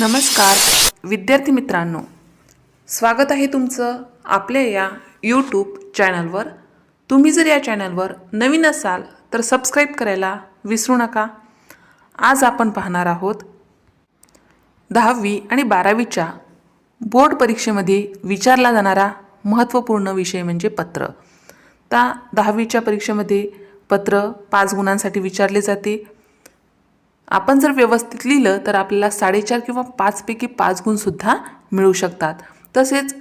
नमस्कार. विद्यार्थी मित्रांनो स्वागत आहे तुमचं आपल्या या यूट्यूब चॅनलवर तुम्ही जर या चॅनलवर नवीन असाल तर सबस्क्राईब करायला विसरू नका. आज आपण पाहणार आहोत दहावी आणि बारावीच्या बोर्ड परीक्षेमध्ये विचारला जाणारा महत्त्वपूर्ण विषय म्हणजे पत्र. त्या दहावीच्या परीक्षेमध्ये पत्र पाच गुणांसाठी विचारले जाते. आपण जर व्यवस्थित लिहिलं तर आपल्याला साडेचार किंवा पाचपैकी पाच गुणसुद्धा मिळू शकतात. तसेच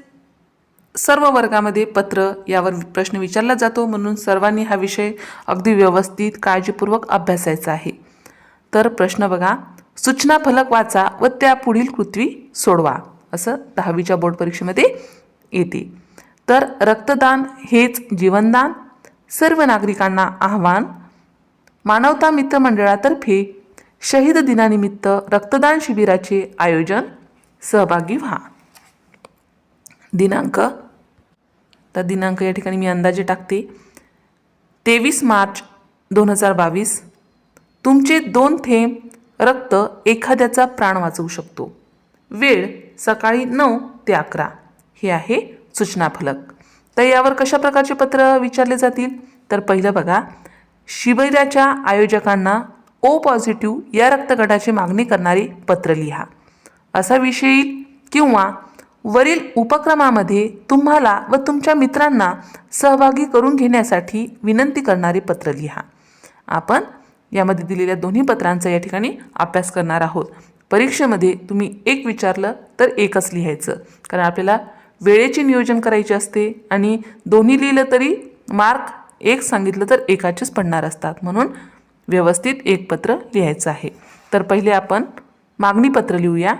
सर्व वर्गामध्ये पत्र यावर प्रश्न विचारला जातो म्हणून सर्वांनी हा विषय अगदी व्यवस्थित काळजीपूर्वक अभ्यासायचा आहे. तर प्रश्न बघा सूचना फलक वाचा व त्या पुढील कृती सोडवा असं दहावीच्या बोर्ड परीक्षेमध्ये येते. तर रक्तदान हेच जीवनदान. सर्व नागरिकांना आव्हान. मानवता मित्र मंडळातर्फे शहीद दिनानिमित्त रक्तदान शिबिराचे आयोजन सहभागी व्हा. दिनांक. तर दिनांक या ठिकाणी मी अंदाजे टाकते. तेवीस मार्च दोन हजार बावीस. तुमचे दोन थेंब रक्त एखाद्याचा प्राण वाचवू शकतो. वेळ सकाळी नऊ ते अकरा. हे आहे सूचना फलक. तर यावर कशा प्रकारचे पत्र विचारले जातील? तर पहिलं बघा. शिबिराच्या आयोजकांना ओ पॉझिटिव्ह या रक्तगटाची मागणी करणारे पत्र लिहा. असा विषय येईल किंवा वरील उपक्रमामध्ये तुम्हाला व तुमच्या मित्रांना सहभागी करून घेण्यासाठी विनंती करणारे पत्र लिहा. आपण यामध्ये दिलेल्या दोन्ही पत्रांचा या ठिकाणी अभ्यास करणार आहोत. परीक्षेमध्ये तुम्ही एक विचारलं तर एकच लिहायचं. कारण आपल्याला वेळेचे नियोजन करायचे असते आणि दोन्ही लिहिलं तरी मार्क एक सांगितलं तर एकाचेच पडणार असतात. म्हणून व्यवस्थित एक पत्र लिहायचं आहे. तर पहिले आपण मागणीपत्र लिहूया.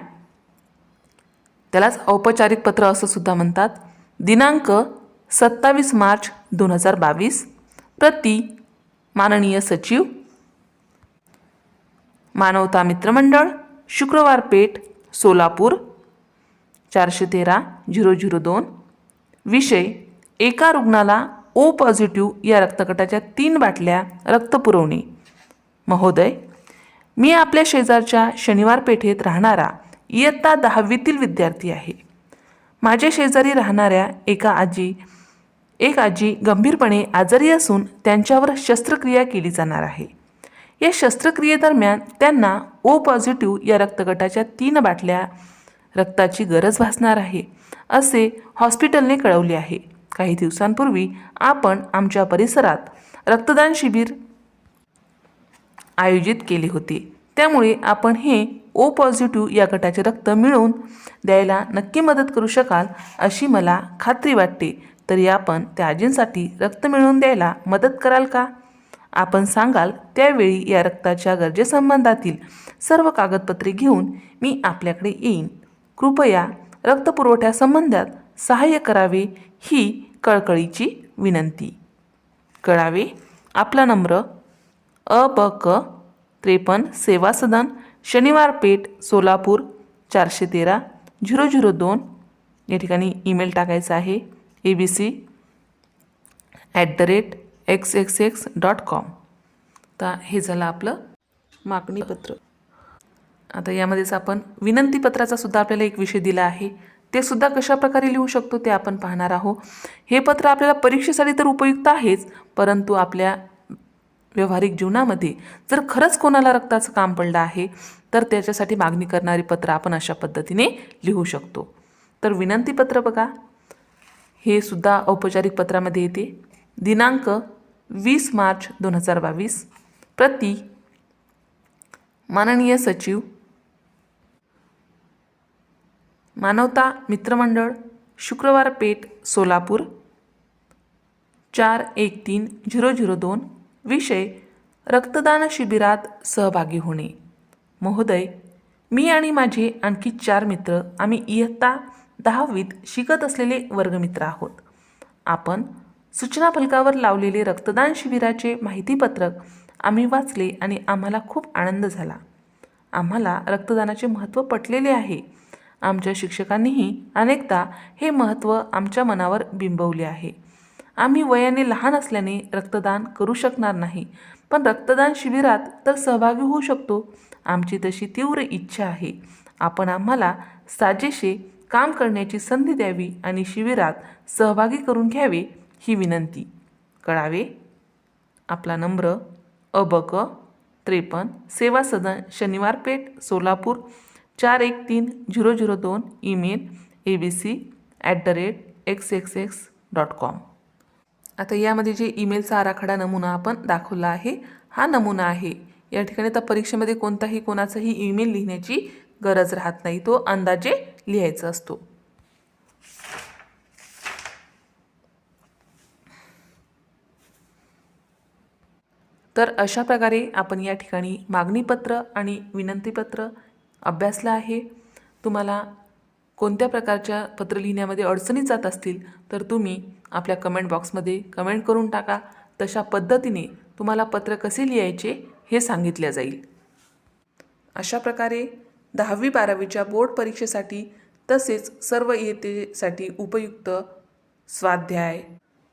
त्यालाच औपचारिक पत्र असं सुद्धा म्हणतात. दिनांक सत्तावीस मार्च दोन हजार बावीस. प्रति माननीय सचिव मानवता मित्रमंडळ शुक्रवार पेठ सोलापूर. चारशे तेरा झिरो झिरो दोन. विषय एका रुग्णाला ओ पॉझिटिव्ह या रक्तगटाच्या तीन बाटल्या रक्त पुरवणे. महोदय मी आपल्या शेजारच्या शनिवार पेठेत राहणारा इयत्ता दहावीतील विद्यार्थी आहे. माझ्या शेजारी राहणाऱ्या एका आजी एक आजी गंभीरपणे आजारी असून त्यांच्यावर शस्त्रक्रिया केली जाणार आहे. या शस्त्रक्रियेदरम्यान त्यांना ओ पॉझिटिव्ह या रक्तगटाच्या तीन बाटल्या रक्ताची गरज भासणार आहे असे हॉस्पिटलने कळवले आहे. काही दिवसांपूर्वी आपण आमच्या परिसरात रक्तदान शिबिर आयोजित केले होते. त्यामुळे आपण हे ओ पॉझिटिव्ह या गटाचे रक्त मिळवून द्यायला नक्की मदत करू शकाल अशी मला खात्री वाटते. तरी आपण त्या आजींसाठी रक्त मिळवून द्यायला मदत कराल का? आपण सांगाल त्यावेळी या रक्ताच्या गरजेसंबंधातील सर्व कागदपत्रे घेऊन मी आपल्याकडे येईन. कृपया रक्तपुरवठ्यासंबंधात सहाय्य करावे ही कळकळीची विनंती. कळावे? आपला नम्र अ ब क त्रेपन्न सेवा सदन शनिवार पेठ सोलापूर चारशे तेरा झिरो झिरो दोन. या ठिकाणी ईमेल टाकायचा आहे A B C at the rate X X X dot com तर हे झालं आपलं मागणीपत्र. आता यामध्येच आपण विनंतीपत्राचा सुद्धा आपल्याला एक विषय दिला आहे. ते सुद्धा कशा प्रकारे लिहू शकतो ते आपण पाहणार आहोत. हे पत्र आपल्याला परीक्षेसाठी तर उपयुक्त आहेच परंतु आपल्या व्यावहारिक जीवनामध्ये जर खरंच कोणाला रक्ताचं काम पडलं आहे तर त्याच्यासाठी मागणी करणारी पत्र आपण अशा पद्धतीने लिहू शकतो. तर विनंतीपत्र बघा. हे सुद्धा औपचारिक पत्रामध्ये येते. दिनांक वीस मार्च दोन हजार बावीस. प्रति माननीय सचिव मानवता मित्रमंडळ शुक्रवार पेठ सोलापूर चार एक तीन झिरो झिरो दोन. विषय रक्तदान शिबिरात सहभागी होणे. महोदय मी आणि माझे आणखी चार मित्र आम्ही इयत्ता दहावीत शिकत असलेले वर्गमित्र आहोत. आपण सूचना फलकावर लावलेले रक्तदान शिबिराचे माहितीपत्रक आम्ही वाचले आणि आम्हाला खूप आनंद झाला. आम्हाला रक्तदानाचे महत्त्व पटलेले आहे. आमच्या शिक्षकांनीही अनेकदा हे महत्त्व आमच्या मनावर बिंबवले आहे. आम्ही वयाने लहान असल्याने रक्तदान करू शकणार नाही. पण रक्तदान शिबिरात तर सहभागी होऊ शकतो. आमची तशी तीव्र इच्छा आहे. आपण आम्हाला साजेशे काम करण्याची संधी द्यावी आणि शिबिरात सहभागी करून घ्यावे ही विनंती. कळावे? आपला नम्र अबक त्रेपन्न सेवा सदन शनिवार पेठ सोलापूर चार एक तीन झिरो झिरो दोन email A B C at the rate X X X dot com. आता यामध्ये जे ईमेलचा आराखडा नमुना आपण दाखवला आहे हा नमुना आहे. या ठिकाणी आता परीक्षेमध्ये कोणताही कोणाचाही ईमेल लिहिण्याची गरज राहत नाही तो अंदाजे लिहायचा असतो. तर अशा प्रकारे आपण या ठिकाणी मागणीपत्र आणि विनंतीपत्र अभ्यासलं आहे. तुम्हाला कोणत्या प्रकारच्या पत्र लिहिण्यामध्ये अडचणी जात असतील तर तुम्ही आपल्या कमेंट बॉक्समध्ये कमेंट करून टाका. तशा पद्धतीने तुम्हाला पत्र कसे लिहायचे हे सांगितले जाईल. अशा प्रकारे दहावी बारावीच्या बोर्ड परीक्षेसाठी तसेच सर्व इयत्तेसाठी उपयुक्त स्वाध्याय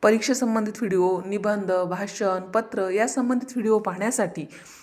परीक्षेसंबंधित व्हिडिओ निबंध भाषण पत्र या संबंधित व्हिडिओ पाहण्यासाठी